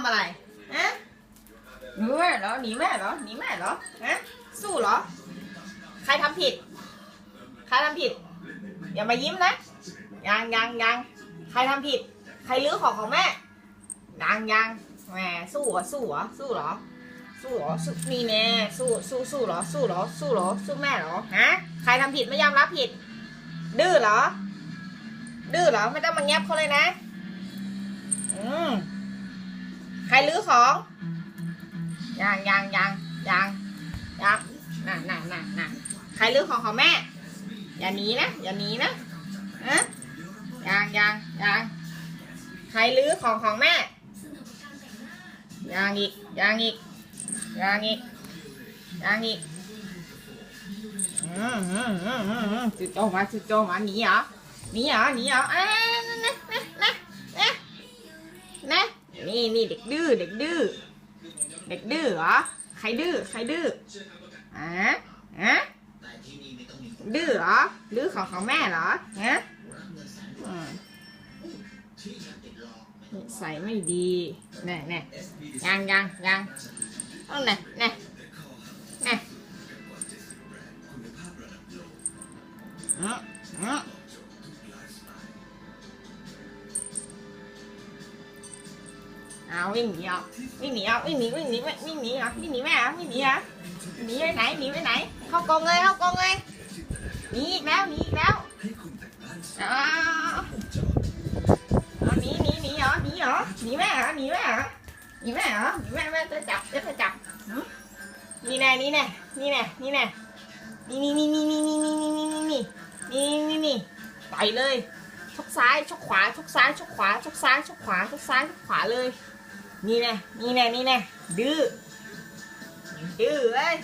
ำอะไรฮะหนีแม่เหรอหนีแม่เหรอหนีแม่เหรอฮะสู้เหรอ ใครทำผิด ใครทำผิด อย่ามายิ้มนะยังยังยังใครทำผิด ใครลื้อของของแม่ยังยังแหมสู้เหรอสู้เหรอสู้เหรอสู้เหรอสู้นี่แน่สู้สู้สู้เหรอสู้เหรอสู้เหรอสู้แม่เหรอฮะใครทำผิดไม่ยอมรับผิด ดื้อเหรอ ดื้อเหรอไม่ต้องมาแงบเขาเลยนะ อืม ใครลื้อของยังยังยังยังยังน่ะน่ะน่ะน่ะใครลื้อของของแม่ อย่าหนีนะ อย่าหนีนะฮะยังยังยังใครลื้อของของแม่ยังอีกยังอีกยังอีกยังอีกอืมอืมอืมอืมอืมจุดโจมาจุดโจมาหนีเหรอหนีเหรอหนีเหรออ่า นี่นี่เด็กดื้อเด็กดื้อเด็กดื้อเหรอใครดื้อใครดื้ออะอะดื้อเหรอดื้อของของแม่เหรอฮะอืมนิสัยไม่ดีแน่แน่ยังยังยังต้องแน่แน่แน่อืมอืม เอาวิ่งหนีเอาวิ่งหนีเอาวิ่งหนีวิ่งหนีวิ่งหนีเหรอวิ่งหนีแม่เหรอวิ่งหนีเหรอหนีไปไหนหนีไปไหน เข้ากรงเลยเข้ากรงเลยหนีอีกแล้วหนีอีกแล้วอ๋อเอาหนีหนีหนีเหรอหนีเหรอหนีแม่เหรอหนีแม่เหรอหนีแม่เหรอหนีแม่แม่จะจับจะจับนี่แน่นี่แน่นี่แน่นี่แน่นี่นี่นี่นี่นี่นี่นี่นี่นี่นี่นี่นี่นี่ต่อยเลยชกซ้ายชกขวาชกซ้ายชกขวาชกซ้ายชกขวาชกซ้ายชกขวาเลย นี่แน่นี่แน่นี่แน่ดื้อดื้อเอ้ย